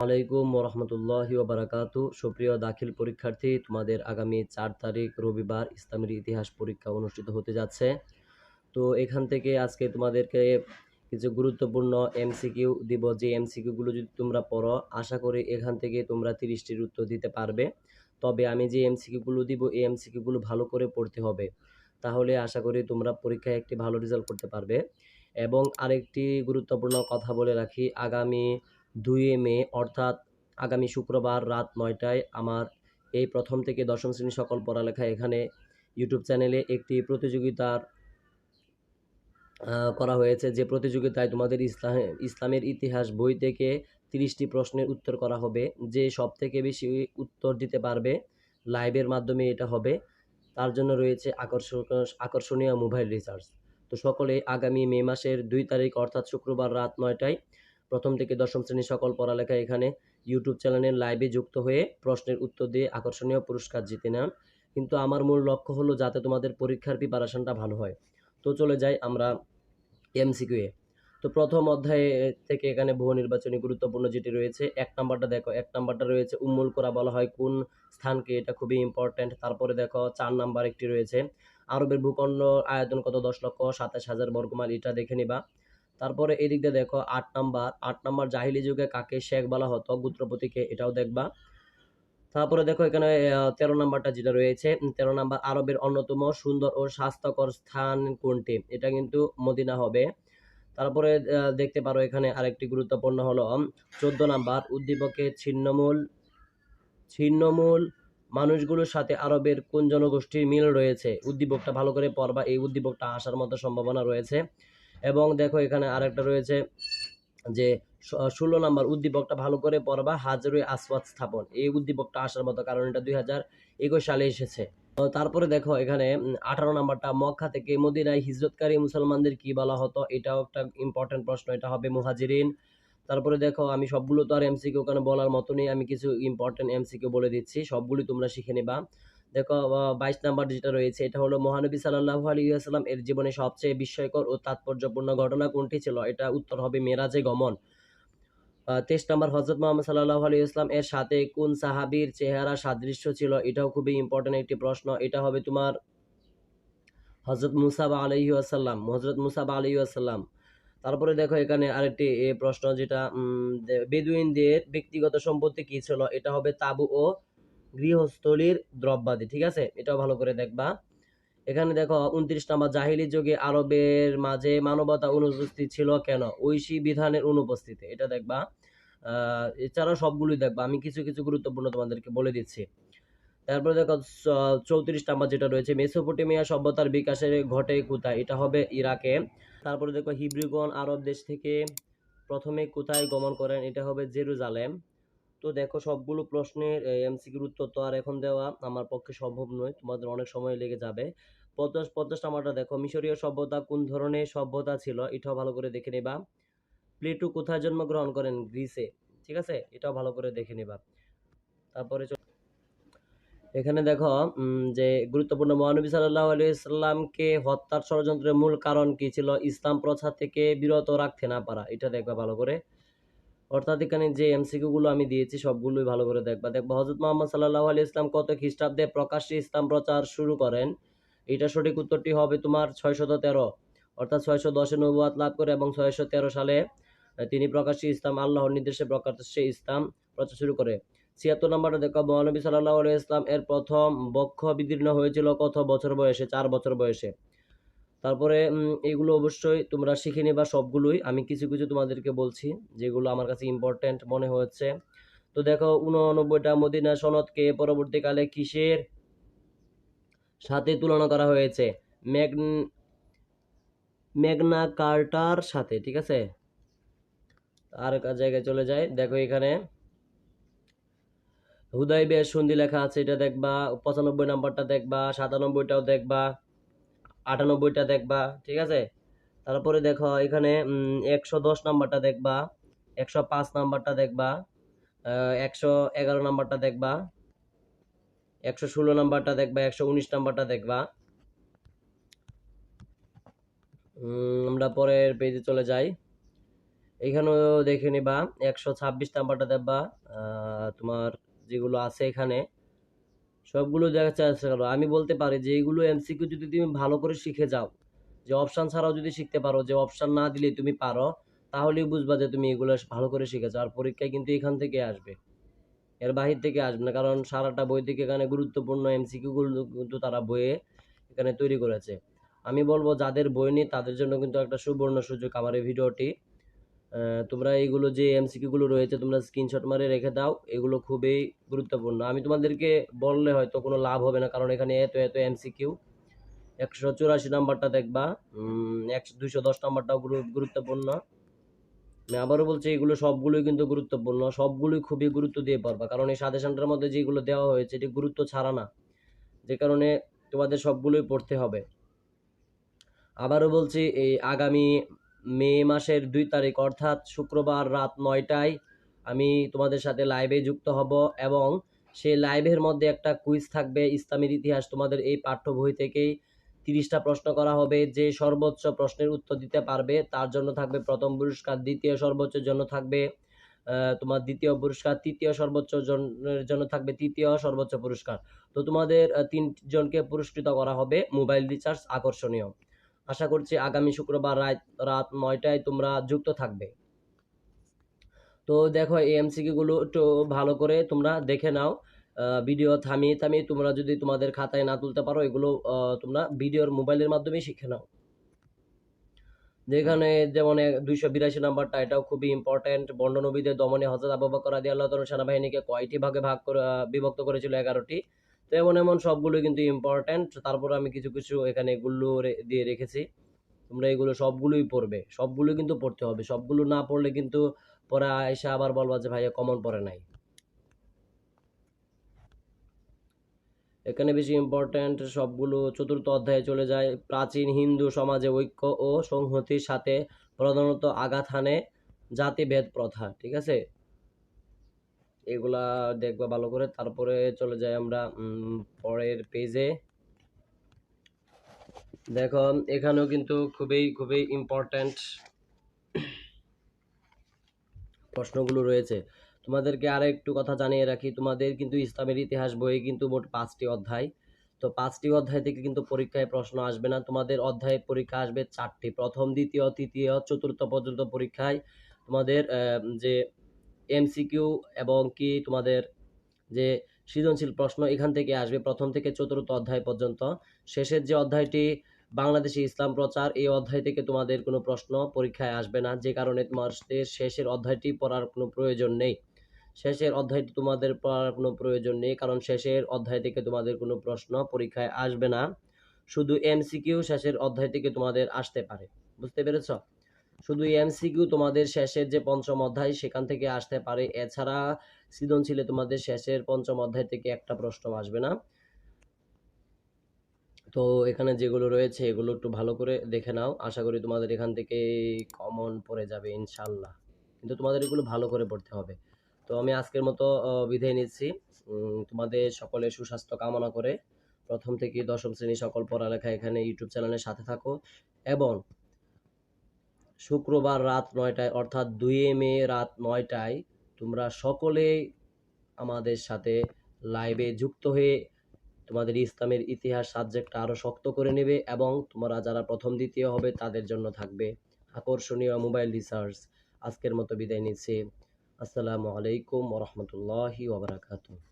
আলাইকুম ওরহমতুল্লাহি ওবারাকাতু। সুপ্রিয় দাখিল পরীক্ষার্থী, তোমাদের আগামী চার তারিখ রবিবার ইসলামের ইতিহাস পরীক্ষা অনুষ্ঠিত হতে যাচ্ছে। তো এখান থেকে আজকে তোমাদেরকে কিছু গুরুত্বপূর্ণ এমসিকিউ দিব। যে এমসিকিউগুলো যদি তোমরা পড়ো, আশা করি এখান থেকে তোমরা তিরিশটির উত্তর দিতে পারবে। তবে আমি যে এমসিকিউগুলো দিব, এই এমসিকিউগুলো ভালো করে পড়তে হবে। তাহলে আশা করি তোমরা পরীক্ষায় একটি ভালো রেজাল্ট করতে পারবে। এবং আরেকটি গুরুত্বপূর্ণ কথা বলে রাখি, আগামী দুই মে, অর্থাৎ আগামী শুক্রবার রাত নয়টায় আমার এই প্রথম থেকে দশম শ্রেণি সকল পড়ালেখা এখানে ইউটিউব চ্যানেলে একটি প্রতিযোগিতার করা হয়েছে। যে প্রতিযোগিতায় তোমাদের ইসলাম ইসলামের ইতিহাস বই থেকে তিরিশটি প্রশ্নের উত্তর করা হবে। যে সব থেকে বেশি উত্তর দিতে পারবে লাইভের মাধ্যমে এটা হবে। তার জন্য রয়েছে আকর্ষক আকর্ষণীয় মোবাইল রিচার্জ। তো সকলে আগামী মে মাসের দুই তারিখ, অর্থাৎ শুক্রবার রাত নয়টায় প্রথম থেকে দশম শ্রেণির সকল পড়ালেখা এখানে ইউটিউব চ্যানেলের লাইভে যুক্ত হয়ে প্রশ্নের উত্তর দিয়ে আকর্ষণীয় পুরস্কার জিতে নেন। কিন্তু আমার মূল লক্ষ্য হলো যাতে তোমাদের পরীক্ষার প্রিপারেশনটা ভালো হয়। তো চলে যাই আমরা এমসিকিউ এ। তো প্রথম অধ্যায়ে থেকে এখানে বহু নির্বাচনী গুরুত্বপূর্ণ যেটি রয়েছে, এক নাম্বারটা দেখো, এক নাম্বারটা রয়েছে উম্মুল করা বলা হয় কোন স্থানকে, এটা খুবই ইম্পর্ট্যান্ট তারপরে দেখো চার নাম্বার একটি রয়েছে, আরবের ভূখণ্ড আয়তন কত? দশ লক্ষ সাতাশ হাজার বর্গমাইল, এটা দেখে নিবা। তারপরে এদিক দিয়ে দেখো, আট নাম্বার। আট নাম্বার জাহিলি যুগে কাকে শেখ বলা হতো? গুত্রপতিকে এটাও দেখবা। তারপরে দেখো এখানে তেরো নাম্বারটা যেটা রয়েছে তেরো নাম্বার, আরবের অন্যতম সুন্দর ও স্বাস্থ্যকর স্থান কোনটি? এটা কিন্তু মদিনা হবে। তারপরে দেখতে পারো এখানে আরেকটি গুরুত্বপূর্ণ হলো, চোদ্দ নাম্বার, উদ্দীপকে ছিন্নমূল ছিন্নমূল মানুষগুলোর সাথে আরবের কোন জনগোষ্ঠীর মিল রয়েছে? উদ্দীপকটা ভালো করে পড়বা, এই উদ্দীপকটা আসার মতো সম্ভাবনা রয়েছে। এবং দেখো এখানে আরেকটা রয়েছে যে ষোলো নাম্বার উদ্দীপকটা ভালো করে পড়বা হাজারে আসওয়াদ স্থাপন। এই উদ্দীপকটা আসার মতো কারণ এটা দুই হাজার একুশ সালে এসেছে। তারপরে দেখো এখানে আঠারো নাম্বারটা, মক্কা থেকে মদিনায় হিজরতকারী মুসলমানদের কি বলা হতো? এটাও একটা ইম্পর্টেন্ট প্রশ্ন, এটা হবে মুহাজিরিন। তারপরে দেখো, আমি সবগুলো তো আর এমসিকিউ ওখানে বলার মতো নেই, আমি কিছু ইম্পর্টেন্ট এমসিকিউ বলে দিচ্ছি, সবগুলি তোমরা শিখে নিবা। দেখো বাইশ নাম্বার যেটা রয়েছে, এটা হলো মহানবী সাল্লাহু আলী এর জীবনে সবচেয়ে বিস্ময়কর ও তাৎপর্যপূর্ণ ঘটনা কোনটি ছিল? এটা উত্তর হবে মেরাজে গমন। তেইশ নাম্বার হজরত মোহাম্মদ সাল্লাহ আলী ইসলাম এর সাথে কোন সাহাবীর চেহারা সাদৃশ্য ছিল? এটাও খুবই ইম্পর্টেন্ট একটি প্রশ্ন। এটা হবে তোমার হজরত মুসাবা আলহি আসাল্লাম হজরত মুসাবা আলহি আসাল্লাম তারপরে দেখো এখানে আরেকটি প্রশ্ন যেটা বেদুইনদের ব্যক্তিগত সম্পত্তি কি ছিল? এটা হবে তাবু ও গৃহস্থলীর দ্রব্যাদি, ঠিক আছে? এটাও ভালো করে দেখবা। এখানে দেখো, উনত্রিশ নাম্বার, জাহিলি যুগে আরবের মাঝে মানবতা অনুপস্থিত ছিল কেন? ঐশী বিধানের অনুপস্থিতি, এটা দেখবা। এছাড়াও সবগুলোই দেখবা। আমি কিছু কিছু গুরুত্বপূর্ণ তোমাদেরকে বলে দিচ্ছি। তারপরে দেখো চৌত্রিশ নাম্বার যেটা রয়েছে, মেসোপটেমিয়া সভ্যতার বিকাশে ঘটে কোথায়? এটা হবে ইরাকে। তারপরে দেখো, হিব্রিগণ আরব দেশ থেকে প্রথমে কোথায় গমন করেন? এটা হবে জেরুজালেম। তো দেখো সবগুলো প্রশ্নের এমসিকিউর উত্তর তো আর এখন দেওয়া আমার পক্ষে সম্ভব নয়, তোমাদের অনেক সময় লেগে যাবে। পঞ্চাশ পঞ্চাশ নাম্বারটা দেখো, মিশরীয় সভ্যতা কোন ধরনের সভ্যতা ছিল? এটাও ভালো করে দেখে নেবা। প্লেটো কোথায় জন্মগ্রহণ করেন? গ্রিসে, ঠিক আছে? এটাও ভালো করে দেখে নেবা। তারপরে এখানে দেখো যে গুরুত্বপূর্ণ, মহানবী সাল্লাহ আলাইসাল্লামকে হত্যার ষড়যন্ত্রের মূল কারণ কি ছিল? ইসলাম প্রচার থেকে বিরত রাখতে না পারা, এটা দেখবা ভালো করে। অর্থাৎ এখানে যে এমসিকিউ গুলো আমি দিয়েছি, সবগুলোই ভালো করে দেখবা। দেখবা হজরত মোহাম্মদ সাল্লাহ আলী ইসলাম কত খ্রিস্টাব্দে প্রকাশ্যে ইসলাম প্রচার শুরু করেন। এটা সঠিক উত্তরটি হবে তোমার ছয়শত তেরো। অর্থাৎ ছয়শো দশে নবুয়াত লাভ করে এবং ছয়শো তেরো সালে তিনি প্রকাশ্যে ইসলাম, আল্লাহর নির্দেশে প্রকাশ্যে ইসলাম প্রচার শুরু করে। ছিয়াত্তর নম্বরটা দেখো, মহানবী সাল্লাহ আলী ইসলাম এর প্রথম বক্ষ বিদীর্ণ হয়েছিল কত বছর বয়সে? চার বছর বয়সে। তারপরে এগুলো অবশ্যই তোমরা শিখে নিবা সবগুলোই। আমি কিছু কিছু তোমাদেরকে বলছি, যেগুলো আমার কাছে ইম্পর্টেন্ট মনে হচ্ছে তো দেখো, উননব্বইটা মদিনা সনদকে পরবর্তীকালে কিসের সাথে তুলনা করা হয়েছে? ম্যাগ, ম্যাগনা কার্টার সাথে, ঠিক আছে? আর জায়গায় চলে যায় দেখো এখানে হুদাই বেশ সন্ধি লেখা আছে, এটা দেখবা, পঁচানব্বই নাম্বারটা দেখবা, সাতানব্বইটাও দেখবা। আটানব্বইটা দেখবা, ঠিক আছে? তারপরে দেখো এখানে একশো দশ নাম্বারটা দেখবা, একশো পাঁচ নাম্বারটা দেখবা একশো এগারো নাম্বারটা দেখবা, একশো ষোলো নাম্বারটা দেখবা, একশো উনিশ নাম্বারটা দেখবা। আমরা পরের পেজে চলে যাই। এখানেও দেখে নিবা, একশো ছাব্বিশ নাম্বারটা দেখবা তোমার যেগুলো আছে এখানে সবগুলো দেখার চেষ্টা করো আমি বলতে পারি যে, এইগুলো এমসিকিউ যদি তুমি ভালো করে শিখে যাও, যে অপশান ছাড়াও যদি শিখতে পারো, যে অপশান না দিলে তুমি পারো, তাহলেই বুঝবা যে তুমি এগুলো ভালো করে শিখেছো। আর পরীক্ষায় কিন্তু এখান থেকে আসবে। এর বাহির থেকে আসবে না, কারণ সারাটা বই থেকে এখানে গুরুত্বপূর্ণ এমসিকিউগুলো কিন্তু তারা বইয়ে এখানে তৈরি করেছে। আমি বলব, যাদের বই নেই, তাদের জন্য কিন্তু একটা সুবর্ণ সুযোগ আমার এই ভিডিওটি। তোমরা এইগুলো যে এমসিকিউ গুলো রয়েছে, তোমরা স্ক্রিনশট মারে রেখে দাও। এগুলো খুবই গুরুত্বপূর্ণ। আমি তোমাদেরকে বললে হয়তো কোনো লাভ হবে না, কারণ এখানে এত এত এমসিকিউ একশো চুরাশি নাম্বারটা দেখবা। একশো, দুইশো দশ নাম্বারটাও গুরুত্বপূর্ণ। আমি আবারও বলছি, এগুলো সবগুলোই কিন্তু গুরুত্বপূর্ণ। সবগুলোই খুবই গুরুত্ব দিয়ে পারবা কারণ এই সাজেশনটার মধ্যে যেগুলো দেওয়া হয়েছে, এটি গুরুত্ব ছাড়া না। যে কারণে তোমাদের সবগুলোই পড়তে হবে। আবারও বলছি, এই আগামী মে মাসের দুই তারিখ, অর্থাৎ শুক্রবার রাত নয়টায় আমি তোমাদের সাথে লাইভে যুক্ত হব এবং সেই লাইভের মধ্যে একটা কুইজ থাকবে। ইসলামের ইতিহাস তোমাদের এই পাঠ্য বই থেকেই তিরিশটা প্রশ্ন করা হবে। যে সর্বোচ্চ প্রশ্নের উত্তর দিতে পারবে, তার জন্য থাকবে প্রথম পুরস্কার, দ্বিতীয় সর্বোচ্চের জন্য থাকবে তোমার দ্বিতীয় পুরস্কার, তৃতীয় সর্বোচ্চ জনের জন্য থাকবে তৃতীয় সর্বোচ্চ পুরস্কার। তো তোমাদের তিনজনকে পুরস্কৃত করা হবে মোবাইল রিচার্জ আকর্ষণীয়। আশা করছি আগামী শুক্রবার রাত রাত নয়টায় তোমরা যুক্ত থাকবে। তো দেখো, এই এমসিকিউ গুলো একটু ভালো করে তোমরা দেখে নাও। ভিডিও থামিয়ে থামিয়ে তোমরা যদি তোমাদের খাতায় না তুলতে পারো, এগুলো তোমরা ভিডিওর মোবাইলের মাধ্যমে শিখে নাও। যেখানে যেমন দুইশো বিরাশি নাম্বারটা, এটাও খুবই ইম্পর্টেন্ট বন্ডনবীদের দমনে হজরত আবু বকর রাদি আল্লাহ সেনাবাহিনীকে কয়টি ভাগে ভাগ করে বিভক্ত করেছিল? এগারোটি। তো এমন এমন সবগুলো কিন্তু ইম্পর্টেন্ট তারপর আমি কিছু কিছু এখানে এগুলো দিয়ে রেখেছি। তোমরা এগুলো সবগুলোই পড়বে। সবগুলো কিন্তু পড়তে হবে। সবগুলো না পড়লে কিন্তু পরে এসে আবার বলবা যে, ভাইয়া কমন পড়ে নাই। এখানে বেশি ইম্পর্ট্যান্ট সবগুলো চতুর্থ অধ্যায়ে চলে যায়। প্রাচীন হিন্দু সমাজে ঐক্য ও সংহতির সাথে প্রধানত আঘাত হানে জাতিভেদ প্রথা, ঠিক আছে? এগুলা দেখবা ভালো করে। তারপরে চলে যাই আমরা পরের পেজে দেখো, এখানেও কিন্তু খুবই খুবই ইম্পর্ট্যান্ট প্রশ্নগুলো রয়েছে। তোমাদেরকে আর একটু কথা জানিয়ে রাখি, তোমাদের কিন্তু ইসলামের ইতিহাস বইয়ে কিন্তু মোট পাঁচটি অধ্যায়। তো পাঁচটি অধ্যায় থেকে কিন্তু পরীক্ষায় প্রশ্ন আসবে না। তোমাদের অধ্যায়ে পরীক্ষা আসবে চারটি। প্রথম, দ্বিতীয়, তৃতীয়, চতুর্থ পর্যন্ত পরীক্ষায় তোমাদের যে এমসিকিউ এবং কি তোমাদের যে সৃজনশীল প্রশ্ন এখান থেকে আসবে, প্রথম থেকে চতুর্থ অধ্যায় পর্যন্ত। শেষের যে অধ্যায়টি, বাংলাদেশে ইসলাম প্রচার, এই অধ্যায় থেকে তোমাদের কোনো প্রশ্ন পরীক্ষায় আসবে না, যে কারণে তোমাদের শেষের অধ্যায়টি পড়ার কোনো প্রয়োজন নেই। শেষের অধ্যায়টি তোমাদের পড়ার কোনো প্রয়োজন নেই, কারণ শেষের অধ্যায় থেকে তোমাদের কোনো প্রশ্ন পরীক্ষায় আসবে না। শুধু এমসিকিউ শেষের অধ্যায় থেকে তোমাদের আসতে পারে। বুঝতে পেরেছ? শুধু এমসিকিউ তোমাদের শেষের যে পঞ্চম অধ্যায় সেখান থেকে আসতে পারে। এছাড়া সৃজনশীলে তোমাদের শেষের পঞ্চম অধ্যায় থেকে একটা প্রশ্ন আসবে না। তো এখানে যেগুলো রয়েছে এগুলো একটু ভালো করে দেখে নাও। আশা করি তোমাদের এখান থেকে কমন পড়ে যাবে ইনশাল্লাহ কিন্তু তোমাদের এগুলো ভালো করে পড়তে হবে। তো আমি আজকের মতো বিদায় নিচ্ছি। তোমাদের সকলের সুস্বাস্থ্য কামনা করে প্রথম থেকে দশম শ্রেণি সকল পড়ালেখা এখানে ইউটিউব চ্যানেলের সাথে থাকো। এবং শুক্রবার রাত নয়টায়, অর্থাৎ দুই মে রাত নয়টায় তোমরা সকলে আমাদের সাথে লাইভে যুক্ত হয়ে তোমাদের ইসলামের ইতিহাস সাবজেক্টটা আরও শক্ত করে নেবে এবং তোমরা যারা প্রথম, দ্বিতীয় হবে তাদের জন্য থাকবে আকর্ষণীয় মোবাইল রিসার্চ আজকের মতো বিদায় নিচ্ছি। আসসালামু আলাইকুম ওরহমতুল্লাহি ওবরাকাতুহ